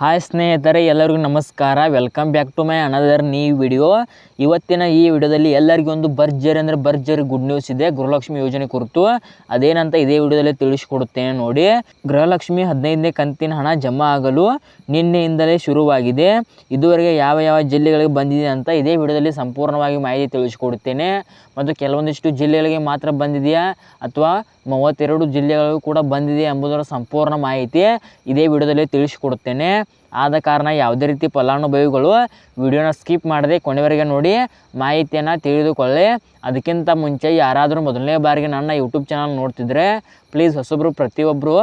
Hi ಸ್ನೇಹಿತರೆ, ಎಲ್ಲರಿಗೂ ನಮಸ್ಕಾರ. Welcome back to my another new video ಇವತ್ತಿನ ಈ ವಿಡಿಯೋದಲ್ಲಿ ಎಲ್ಲರಿಗೂ ಒಂದು ಭರ್ಜರಿ ಅಂದರೆ ಭರ್ಜರಿ ಗುಡ್ ನ್ಯೂಸ್ ಇದೆ. ಗೃಹಲಕ್ಷ್ಮಿ ಯೋಜನೆ ಕುರಿತು ಅದೇನಂತ ಇದೇ ವಿಡಿಯೋದಲ್ಲಿ ತಿಳಿಸ್ಕೊಡುತ್ತೇನೆ ನೋಡಿ. ಗೃಹಲಕ್ಷ್ಮಿ ಹದಿನೈದನೇ ಕಂತಿನ ಹಣ ಜಮಾ ಆಗಲು ನಿನ್ನೆಯಿಂದಲೇ ಶುರುವಾಗಿದೆ. ಇದುವರೆಗೆ ಯಾವ ಯಾವ ಜಿಲ್ಲೆಗಳಿಗೆ ಬಂದಿದೆ ಅಂತ ಇದೇ ವಿಡಿಯೋದಲ್ಲಿ ಸಂಪೂರ್ಣವಾಗಿ ಮಾಹಿತಿ ತಿಳಿಸ್ಕೊಡುತ್ತೇನೆ. ಮತ್ತು ಕೆಲವೊಂದಿಷ್ಟು ಜಿಲ್ಲೆಗಳಿಗೆ ಮಾತ್ರ ಬಂದಿದೆಯಾ? ಅಥವಾ ಮೂವತ್ತೆರಡು ಜಿಲ್ಲೆಗಳಿಗೂ ಕೂಡ ಬಂದಿದೆ ಎಂಬುದರ ಸಂಪೂರ್ಣ ಮಾಹಿತಿ ಇದೇ ವಿಡಿಯೋದಲ್ಲಿ ತಿಳಿಸಿಕೊಡುತ್ತೇನೆ. ಆದ ಕಾರಣ ಯಾವುದೇ ರೀತಿ ಫಲಾನುಭವಿಗಳು ವಿಡಿಯೋನ ಸ್ಕಿಪ್ ಮಾಡದೆ ಕೊನೆವರೆಗೆ ನೋಡಿ ಮಾಹಿತಿಯನ್ನು ತಿಳಿದುಕೊಳ್ಳಿ. ಅದಕ್ಕಿಂತ ಮುಂಚೆ ಯಾರಾದರೂ ಮೊದಲನೇ ಬಾರಿಗೆ ನನ್ನ ಯೂಟ್ಯೂಬ್ ಚಾನಲ್ ನೋಡ್ತಿದ್ರೆ ಪ್ಲೀಸ್ ಹೊಸೊಬ್ಬರು ಪ್ರತಿಯೊಬ್ಬರು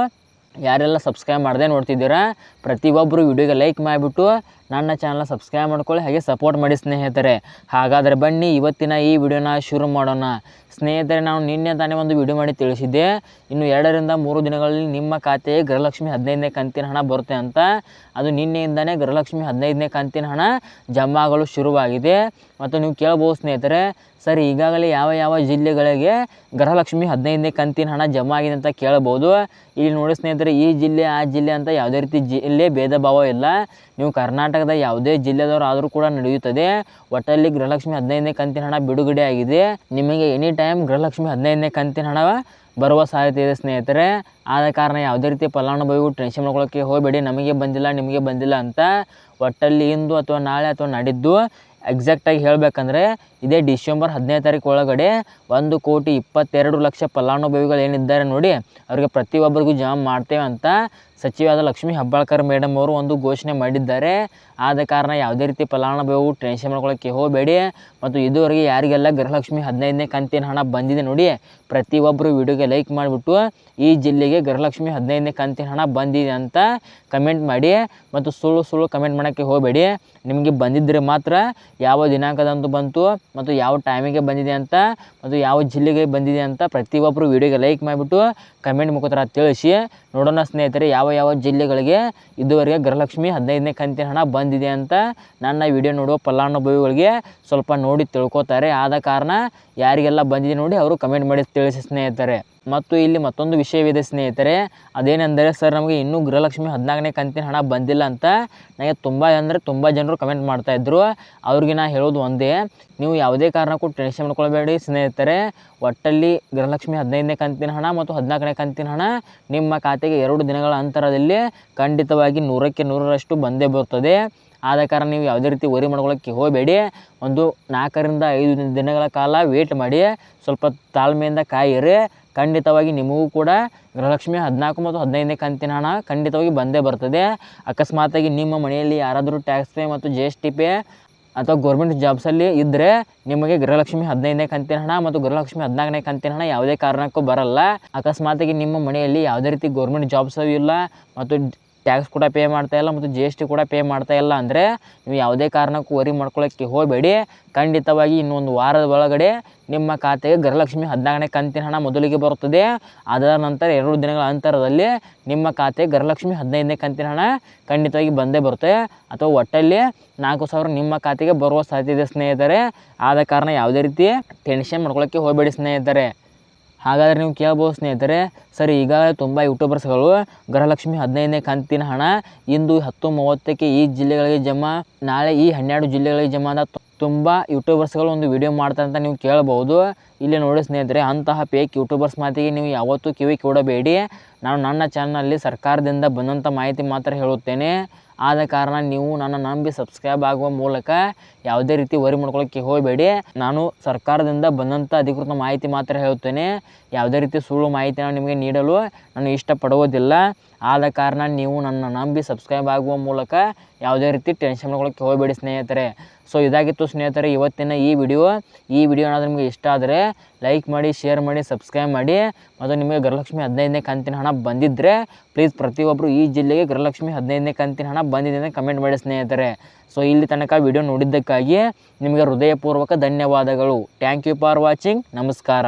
ಯಾರೆಲ್ಲ ಸಬ್ಸ್ಕ್ರೈಬ್ ಮಾಡದೆ ನೋಡ್ತಿದ್ದೀರಾ ಪ್ರತಿಯೊಬ್ಬರು ವಿಡಿಯೋಗೆ ಲೈಕ್ ಮಾಡಿಬಿಟ್ಟು ನನ್ನ ಚಾನಲ್ ಸಬ್ಸ್ಕ್ರೈಬ್ ಮಾಡ್ಕೊಳ್ಳಿ, ಹಾಗೆ ಸಪೋರ್ಟ್ ಮಾಡಿ ಸ್ನೇಹಿತರೆ. ಹಾಗಾದರೆ ಬನ್ನಿ, ಇವತ್ತಿನ ಈ ವಿಡಿಯೋನ ಶುರು ಮಾಡೋಣ. ಸ್ನೇಹಿತರೆ, ನಾನು ನಿನ್ನೆ ತಾನೇ ಒಂದು ವಿಡಿಯೋ ಮಾಡಿ ತಿಳಿಸಿದ್ದೆ. ಇನ್ನು ಎರಡರಿಂದ ಮೂರು ದಿನಗಳಲ್ಲಿ ನಿಮ್ಮ ಖಾತೆಗೆ ಗೃಹಲಕ್ಷ್ಮಿ ಹದಿನೈದನೇ ಕಂತಿನ ಹಣ ಬರುತ್ತೆ ಅಂತ. ಅದು ನಿನ್ನೆಯಿಂದನೇ ಗೃಹಲಕ್ಷ್ಮಿ ಹದಿನೈದನೇ ಕಂತಿನ ಹಣ ಜಮಾ ಆಗಲು ಶುರುವಾಗಿದೆ. ಮತ್ತು ನೀವು ಕೇಳ್ಬೋದು ಸ್ನೇಹಿತರೆ, ಸರ್, ಈಗಾಗಲೇ ಯಾವ ಯಾವ ಜಿಲ್ಲೆಗಳಿಗೆ ಗೃಹಲಕ್ಷ್ಮಿ ಹದಿನೈದನೇ ಕಂತಿನ ಹಣ ಜಮಾ ಆಗಿದೆ ಅಂತ ಕೇಳ್ಬೋದು. ಇಲ್ಲಿ ನೋಡಿ ಸ್ನೇಹಿತರೆ, ಈ ಜಿಲ್ಲೆ, ಆ ಜಿಲ್ಲೆ ಅಂತ ಯಾವುದೇ ರೀತಿ ಜಿಲ್ಲೆ, ಭೇದ ಭಾವ ಇಲ್ಲ. ನೀವು ಕರ್ನಾಟಕದ ಯಾವುದೇ ಜಿಲ್ಲೆದವರು ಆದರೂ ಕೂಡ ನಡೆಯುತ್ತದೆ. ಒಟ್ಟಲ್ಲಿ ಗೃಹಲಕ್ಷ್ಮಿ ಹದಿನೈದನೇ ಕಂತಿನ ಹಣ ಬಿಡುಗಡೆ ಆಗಿದೆ. ನಿಮಗೆ ಎನಿ ಟೈಮ್ ಗೃಹಲಕ್ಷ್ಮಿ ಹದಿನೈದನೇ ಕಂತಿನ ಹಣ ಬರುವ ಸಾಧ್ಯತೆ ಇದೆ ಸ್ನೇಹಿತರೆ. ಆದ ಕಾರಣ ಯಾವುದೇ ರೀತಿ ಫಲಾನುಭವಿಗಳು ಟೆನ್ಷನ್ ಮಾಡ್ಕೊಳ್ಳೋಕ್ಕೆ ಹೋಗಬೇಡಿ. ನಮಗೆ ಬಂದಿಲ್ಲ, ನಿಮಗೆ ಬಂದಿಲ್ಲ ಅಂತ ಒಟ್ಟಲ್ಲಿ ಇಂದು ಅಥವಾ ನಾಳೆ ಅಥವಾ ನಾಡಿದ್ದು ಎಕ್ಸಾಕ್ಟಾಗಿ ಹೇಳಬೇಕಂದ್ರೆ ಇದೇ ಡಿಸೆಂಬರ್ ಹದಿನೈದು ತಾರೀಕು ಒಳಗಡೆ ಒಂದು ಕೋಟಿ ಇಪ್ಪತ್ತೆರಡು ಲಕ್ಷ ಫಲಾನುಭವಿಗಳು ಏನಿದ್ದಾರೆ ನೋಡಿ. ಅವರಿಗೆ ಪ್ರತಿಯೊಬ್ಬರಿಗೂ ಜಮಾ ಮಾಡ್ತೇವೆ ಅಂತ ಸಚಿವಾದ ಲಕ್ಷ್ಮೀ ಹೆಬ್ಬಾಳ್ಕರ್ ಮೇಡಮ್ ಅವರು ಒಂದು ಘೋಷಣೆ ಮಾಡಿದ್ದಾರೆ. ಆದ ಕಾರಣ ಯಾವುದೇ ರೀತಿ ಫಲಾನುಭವಿಗಳು ಟೆನ್ಷನ್ ಮಾಡ್ಕೊಳ್ಳೋಕ್ಕೆ ಹೋಗಬೇಡಿ. ಮತ್ತು ಇದುವರೆಗೆ ಯಾರಿಗೆಲ್ಲ ಗೃಹಲಕ್ಷ್ಮಿ ಹದಿನೈದನೇ ಕಂತಿನ ಹಣ ಬಂದಿದೆ ನೋಡಿ ಪ್ರತಿಯೊಬ್ಬರು ವಿಡಿಯೋಗೆ ಲೈಕ್ ಮಾಡಿಬಿಟ್ಟು ಈ ಜಿಲ್ಲೆಗೆ ಗೃಹಲಕ್ಷ್ಮಿ ಹದಿನೈದನೇ ಕಂತಿನ ಹಣ ಬಂದಿದೆ ಅಂತ ಕಮೆಂಟ್ ಮಾಡಿ. ಮತ್ತು ಸುಳ್ಳು ಸುಳ್ಳು ಕಮೆಂಟ್ ಮಾಡೋಕ್ಕೆ ಹೋಗಬೇಡಿ. ನಿಮಗೆ ಬಂದಿದ್ದರೆ ಮಾತ್ರ ಯಾವ ದಿನಾಂಕದಂದು ಬಂತು ಮತ್ತು ಯಾವ ಟೈಮಿಗೆ ಬಂದಿದೆ ಅಂತ ಮತ್ತು ಯಾವ ಜಿಲ್ಲೆಗೆ ಬಂದಿದೆ ಅಂತ ಪ್ರತಿಯೊಬ್ಬರು ವಿಡಿಯೋಗೆ ಲೈಕ್ ಮಾಡಿಬಿಟ್ಟು ಕಮೆಂಟ್ ಮುಖಾಂತರ ತಿಳಿಸಿ. ನೋಡೋಣ ಸ್ನೇಹಿತರೆ, ಯಾವ ಯಾವ ಜಿಲ್ಲೆಗಳಿಗೆ ಇದುವರೆಗೆ ಗೃಹಲಕ್ಷ್ಮಿ ಹದಿನೈದನೇ ಕಂತಿನ ಹಣ ಬಂದಿದೆ ಅಂತ ನನ್ನ ವಿಡಿಯೋ ನೋಡುವ ಫಲಾನುಭವಿಗಳಿಗೆ ಸ್ವಲ್ಪ ನೋಡಿ ತಿಳ್ಕೊತಾರೆ. ಆದ ಕಾರಣ ಯಾರಿಗೆಲ್ಲ ಬಂದಿದೆ ನೋಡಿ ಅವರು ಕಮೆಂಟ್ ಮಾಡಿ ತಿಳಿಸಿ ಸ್ನೇಹಿತರೆ. ಮತ್ತು ಇಲ್ಲಿ ಮತ್ತೊಂದು ವಿಷಯವಿದೆ, ಸ್ನೇಹಿತರೆ. ಅದೇನೆಂದರೆ, ಸರ್, ನಮಗೆ ಇನ್ನೂ ಗೃಹಲಕ್ಷ್ಮಿ ಹದಿನಾಲ್ಕನೇ ಕಂತಿನ ಹಣ ಬಂದಿಲ್ಲ ಅಂತ ನನಗೆ ತುಂಬ ಅಂದರೆ ತುಂಬ ಜನರು ಕಮೆಂಟ್ ಮಾಡ್ತಾಯಿದ್ರು ಅವ್ರಿಗೆ ನಾನು ಹೇಳೋದು ಒಂದೇ, ನೀವು ಯಾವುದೇ ಕಾರಣಕ್ಕೂ ಟೆನ್ಷನ್ ಮಾಡ್ಕೊಳ್ಬೇಡಿ, ಸ್ನೇಹಿತರೆ. ಒಟ್ಟಲ್ಲಿ ಗೃಹಲಕ್ಷ್ಮಿ ಹದಿನೈದನೇ ಕಂತಿನ ಹಣ ಮತ್ತು ಹದಿನಾಲ್ಕನೇ ಕಂತಿನ ಹಣ ನಿಮ್ಮ ಖಾತೆಗೆ ಎರಡು ದಿನಗಳ ಅಂತರದಲ್ಲಿ ಖಂಡಿತವಾಗಿ ನೂರಕ್ಕೆ ನೂರರಷ್ಟು ಬಂದೇ ಬರ್ತದೆ ಆದ ಕಾರಣ ನೀವು ಯಾವುದೇ ರೀತಿ ವರಿ ಮಾಡ್ಕೊಳ್ಳೋಕ್ಕೆ ಹೋಗಬೇಡಿ. ಒಂದು ನಾಲ್ಕರಿಂದ ಐದು ದಿನಗಳ ಕಾಲ ವೇಟ್ ಮಾಡಿ. ಸ್ವಲ್ಪ ತಾಳ್ಮೆಯಿಂದ ಕಾಯಿರಿ. ಖಂಡಿತವಾಗಿ ನಿಮಗೂ ಕೂಡ ಗೃಹಲಕ್ಷ್ಮಿ ಹದಿನಾಲ್ಕು ಮತ್ತು ಹದಿನೈದನೇ ಕಂತಿನ ಹಣ ಖಂಡಿತವಾಗಿ ಬಂದೇ ಬರ್ತದೆ. ಅಕಸ್ಮಾತಾಗಿ ನಿಮ್ಮ ಮನೆಯಲ್ಲಿ ಯಾರಾದರೂ ಟ್ಯಾಕ್ಸ್ ಪೇ ಮತ್ತು ಜಿ ಎಸ್ ಟಿ ಪೇ ಅಥವಾ ಗೌರ್ಮೆಂಟ್ ಜಾಬ್ಸಲ್ಲಿ ಇದ್ದರೆ ನಿಮಗೆ ಗೃಹಲಕ್ಷ್ಮಿ ಹದಿನೈದನೇ ಕಂತಿನ ಹಣ ಮತ್ತು ಗೃಹಲಕ್ಷ್ಮಿ ಹದಿನಾಲ್ಕನೇ ಕಂತಿನ ಹಣ ಯಾವುದೇ ಕಾರಣಕ್ಕೂ ಬರಲ್ಲ. ಅಕಸ್ಮಾತಾಗಿ ನಿಮ್ಮ ಮನೆಯಲ್ಲಿ ಯಾವುದೇ ರೀತಿ ಗೌರ್ಮೆಂಟ್ ಜಾಬ್ಸ್ ಇಲ್ಲ ಮತ್ತು ಟ್ಯಾಕ್ಸ್ ಕೂಡ ಪೇ ಮಾಡ್ತಾ ಇಲ್ಲ ಮತ್ತು ಜಿ ಎಸ್ ಟಿ ಕೂಡ ಪೇ ಮಾಡ್ತಾ ಇಲ್ಲ ಅಂದರೆ ನೀವು ಯಾವುದೇ ಕಾರಣಕ್ಕೂ ವರಿ ಮಾಡ್ಕೊಳ್ಳೋಕ್ಕೆ ಹೋಗಬೇಡಿ. ಖಂಡಿತವಾಗಿ ಇನ್ನೊಂದು ವಾರದ ಒಳಗಡೆ ನಿಮ್ಮ ಖಾತೆಗೆ ಗೃಹಲಕ್ಷ್ಮಿ ಹದಿನಾಲ್ಕನೇ ಕಂತಿನ ಹಣ ಮೊದಲಿಗೆ ಬರುತ್ತದೆ. ಅದರ ನಂತರ ಎರಡು ದಿನಗಳ ಅಂತರದಲ್ಲಿ ನಿಮ್ಮ ಖಾತೆಗೆ ಗೃಹಲಕ್ಷ್ಮಿ ಹದಿನೈದನೇ ಕಂತಿನ ಹಣ ಖಂಡಿತವಾಗಿ ಬಂದೇ ಬರುತ್ತೆ. ಅಥವಾ ಒಟ್ಟಲ್ಲಿ ನಾಲ್ಕು ಸಾವಿರ ನಿಮ್ಮ ಖಾತೆಗೆ ಬರುವ ಸಾಧ್ಯತೆ ಸ್ನೇಹಿತರೆ. ಆದ ಕಾರಣ ಯಾವುದೇ ರೀತಿ ಟೆನ್ಷನ್ ಮಾಡ್ಕೊಳ್ಳೋಕ್ಕೆ ಹೋಗಬೇಡಿ ಸ್ನೇಹಿತರೆ. ಹಾಗಾದರೆ ನೀವು ಕೇಳ್ಬೋದು ಸ್ನೇಹಿತರೆ, ಸರಿ ಈಗ ತುಂಬ ಯೂಟ್ಯೂಬರ್ಸ್ಗಳು ಗೃಹಲಕ್ಷ್ಮಿ ಹದಿನೈದನೇ ಕಂತಿನ ಹಣ ಇಂದು ಹತ್ತು ಮೂವತ್ತಕ್ಕೆ ಈ ಜಿಲ್ಲೆಗಳಿಗೆ ಜಮಾ, ನಾಳೆ ಈ ಹನ್ನೆರಡು ಜಿಲ್ಲೆಗಳಿಗೆ ಜಮಾ ಅಂತ ತುಂಬ ಯೂಟ್ಯೂಬರ್ಸ್ಗಳು ಒಂದು ವಿಡಿಯೋ ಮಾಡ್ತಾರೆ ಅಂತ ನೀವು ಕೇಳ್ಬೋದು. ಇಲ್ಲಿ ನೋಡಿ ಸ್ನೇಹಿತರೆ, ಅಂತಹ ಪೇಕ್ ಯೂಟ್ಯೂಬರ್ಸ್ ಮಾತಿಗೆ ನೀವು ಯಾವತ್ತೂ ಕಿವಿ ಕೊಡಬೇಡಿ. ನಾನು ನನ್ನ ಚಾನಲಲ್ಲಿ ಸರ್ಕಾರದಿಂದ ಬಂದಂಥ ಮಾಹಿತಿ ಮಾತ್ರ ಹೇಳುತ್ತೇನೆ. ಆದ ಕಾರಣ ನೀವು ನನ್ನ ನಂಬಿ ಸಬ್ಸ್ಕ್ರೈಬ್ ಆಗುವ ಮೂಲಕ ಯಾವುದೇ ರೀತಿ ವರಿ ಮಾಡ್ಕೊಳ್ಳೋಕ್ಕೆ ಹೋಗಬೇಡಿ. ನಾನು ಸರ್ಕಾರದಿಂದ ಬಂದಂಥ ಅಧಿಕೃತ ಮಾಹಿತಿ ಮಾತ್ರ ಹೇಳುತ್ತೇನೆ. ಯಾವುದೇ ರೀತಿ ಸುಳ್ಳು ಮಾಹಿತಿಯನ್ನು ನಿಮಗೆ ನೀಡಲು ನಾನು ಇಷ್ಟಪಡುವುದಿಲ್ಲ. ಆದ ಕಾರಣ ನೀವು ನನ್ನ ನಂಬಿ ಸಬ್ಸ್ಕ್ರೈಬ್ ಆಗುವ ಮೂಲಕ ಯಾವುದೇ ರೀತಿ ಟೆನ್ಷನ್ ಮಾಡ್ಕೊಳ್ಳೋಕ್ಕೆ ಹೋಗಬೇಡಿ ಸ್ನೇಹಿತರೆ. ಸೊ ಇದಾಗಿತ್ತು ಸ್ನೇಹಿತರೆ ಇವತ್ತಿನ ಈ ವಿಡಿಯೋ ಈ ವಿಡಿಯೋ ಏನಾದರೂ ನಿಮಗೆ ಇಷ್ಟ ಆದರೆ ಲೈಕ್ ಮಾಡಿ ಶೇರ್ ಮಾಡಿ ಸಬ್ಸ್ಕ್ರೈಬ್ ಮಾಡಿ. ಮತ್ತು ನಿಮಗೆ ಗೃಹಲಕ್ಷ್ಮಿ ಹದಿನೈದನೇ ಕಂತಿನ ಹಣ ಬಂದಿದ್ದರೆ ಪ್ಲೀಸ್ ಪ್ರತಿಯೊಬ್ಬರು ಈ ಜಿಲ್ಲೆಗೆ ಗೃಹಲಕ್ಷ್ಮಿ ಹದಿನೈದನೇ ಕಂತಿನ ಹಣ ಬಂದಿದೆ ಅಂತ ಕಮೆಂಟ್ ಮಾಡಿ ಸ್ನೇಹಿತರೆ. ಸೊ ಇಲ್ಲಿ ತನಕ ವಿಡಿಯೋ ನೋಡಿದ್ದಕ್ಕಾಗಿ ನಿಮಗೆ ಹೃದಯಪೂರ್ವಕ ಧನ್ಯವಾದಗಳು. ಥ್ಯಾಂಕ್ ಯು ಫಾರ್ ವಾಚಿಂಗ್ ನಮಸ್ಕಾರ.